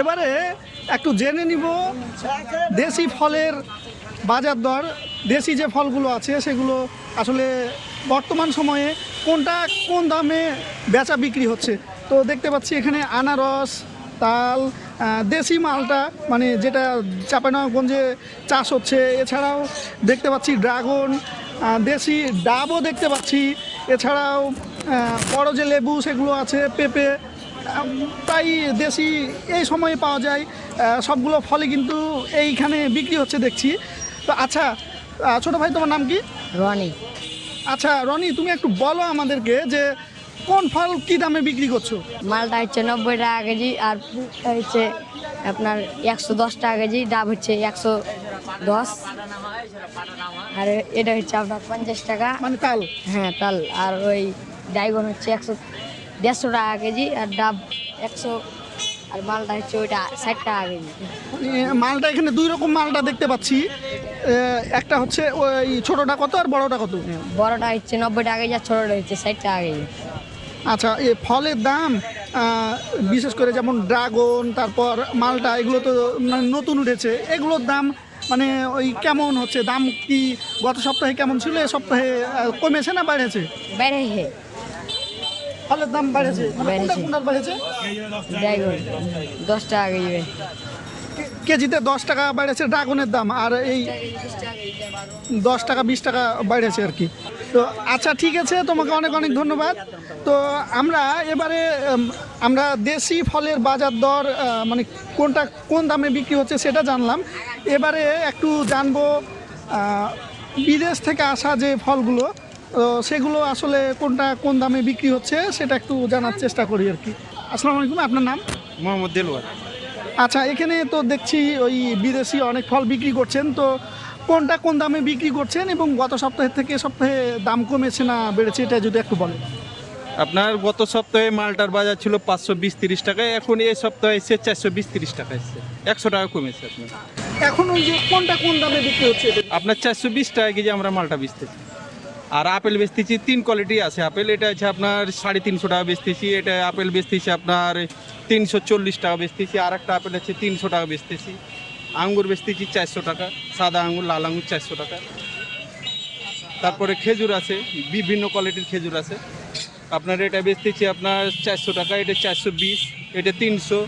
এবারে একটু জেনে নিব, দেশি ফলের বাজার দর, দেশি যে ফলগুলো আছে সেগুলো আসলে বর্তমান সময়ে কোনটা কোন দামে বেচা বিক্রি হচ্ছে? তো দেখতে পাচ্ছি এখানে আনারস, তাল দেশি মালটা মানে যেটা চাপানগঞ্জে চাষ হচ্ছে। এছাড়াও দেখতে পাচ্ছি ড্রাগন দেশি ডাবও দেখতে পাচ্ছি। এছাড়াও বড় যে লেবু সেগুলো আছে, পেঁপে তাই দেশি এই সময়ে পাওয়া যায় সবগুলো ফলে কিন্তু এইখানে বিক্রি হচ্ছে দেখছি। তো আচ্ছা ছোট ভাই তোমার নাম কি? রনি। আচ্ছা রনি তুমি একটু বলো আমাদেরকে যে কোন ফল কি দামে বিক্রি করছ? মালটা হচ্ছে নব্বই টাকা কেজি আর হচ্ছে আপনার একশো দশ টাকা কেজি ডাব হচ্ছে একশো দশ। আর এটা হচ্ছে আপনার পঞ্চাশ টাকা। মানে তাল? হ্যাঁ তাল। আর ওই ডাইগন হচ্ছে একশো দেড়শো টাকা কেজি আর ডাব একশো আর মালটা হচ্ছে ওইটা ষাট টাকা কেজি। মালটা এখানে দুই রকম মালটা দেখতে পাচ্ছি। একটা হচ্ছে ওই ছোটোটা কত আর বড়টা কত? বড়টা হচ্ছে নব্বই টাকা কেজি আর ছোটোটা হচ্ছে ষাট টাকা কেজি। আচ্ছা এ ফলের দাম বিশেষ করে যেমন ড্রাগন তারপর মালটা এগুলো তো মানে নতুন উঠেছে। এগুলোর দাম মানে ওই কেমন হচ্ছে? দাম কি গত সপ্তাহে কেমন ছিল? এ সপ্তাহে কমেছে না বেড়েছে? হে ফলের দাম বেড়েছে? বেড়েছে। কোনটার বেড়েছে? দশ টাকা কেজি কেজিতে দশ টাকা বেড়েছে ড্রাগনের দাম আর এই দশ টাকা বিশ টাকা বেড়েছে আর কি। তো আচ্ছা ঠিক আছে তোমাকে অনেক অনেক ধন্যবাদ। তো আমরা এবারে আমরা দেশি ফলের বাজার দর মানে কোনটা কোন দামে বিক্রি হচ্ছে সেটা জানলাম। এবারে একটু জানব বিদেশ থেকে আসা যে ফলগুলো তো সেগুলো আসলে কোনটা কোন দামে বিক্রি হচ্ছে সেটা একটু জানার চেষ্টা করি আর কি। আসসালামু আলাইকুম আপনার নাম? মোহাম্মদ দেলোয়ার আচ্ছা এখানে তো দেখছি ওই বিদেশি অনেক ফল বিক্রি করছেন তো কোনটা কোন দামে বিক্রি করছেন এবং গত সপ্তাহের থেকে সপ্তাহে দাম কমেছে না বেড়েছে এটা যদি একটু বলেন। আপনার গত সপ্তাহে মালটার বাজার ছিল পাঁচশো বিশ তিরিশ টাকা এখন এই সপ্তাহে এসে চারশো বিশ তিরিশ টাকা এসছে। একশো টাকা কমেছে আপনার। এখন ওই যে কোনটা কোন দামে বিক্রি হচ্ছে আপনার চারশো বিশ টাকা কেজি আমরা মালটা বেচতেছি। আর আপেল বেচতেছি, তিন কোয়ালিটি আছে আপেল। এটা আছে আপনার সাড়ে তিনশো টাকা বেচতেছি, এটা আপেল বেচতেছি আপনার তিনশো চল্লিশ টাকা বেচতেছি আর একটা আপেল আছে তিনশো টাকা বেচতেছি। আঙ্গুর বেচতেছি চারশো টাকা, সাদা আঙ্গুর, লাল আঙ্গুর চারশো টাকা। তারপরে খেজুর আছে, বিভিন্ন কোয়ালিটির খেজুর আছে। আপনার এটা বেচতেছি আপনার চারশো টাকা, এটা চারশো বিশ, এটা তিনশো,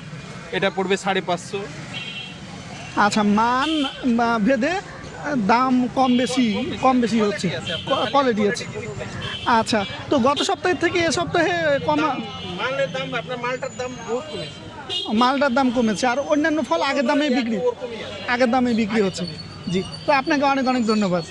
এটা পড়বে সাড়ে পাঁচশো। আচ্ছা মান ভেদে দাম কম বেশি কম বেশি হচ্ছে। কোয়ালিটি আছে। আচ্ছা তো গত সপ্তাহের থেকে এ সপ্তাহে কমা মালের দাম আপনার মালটার দাম বহুত কমেছে। মালটার দাম কমেছে। আর অন্যান্য ফল আগের দামে বিক্রি আগের দামে বিক্রি হচ্ছে। জি তো আপনাকে অনেক অনেক ধন্যবাদ।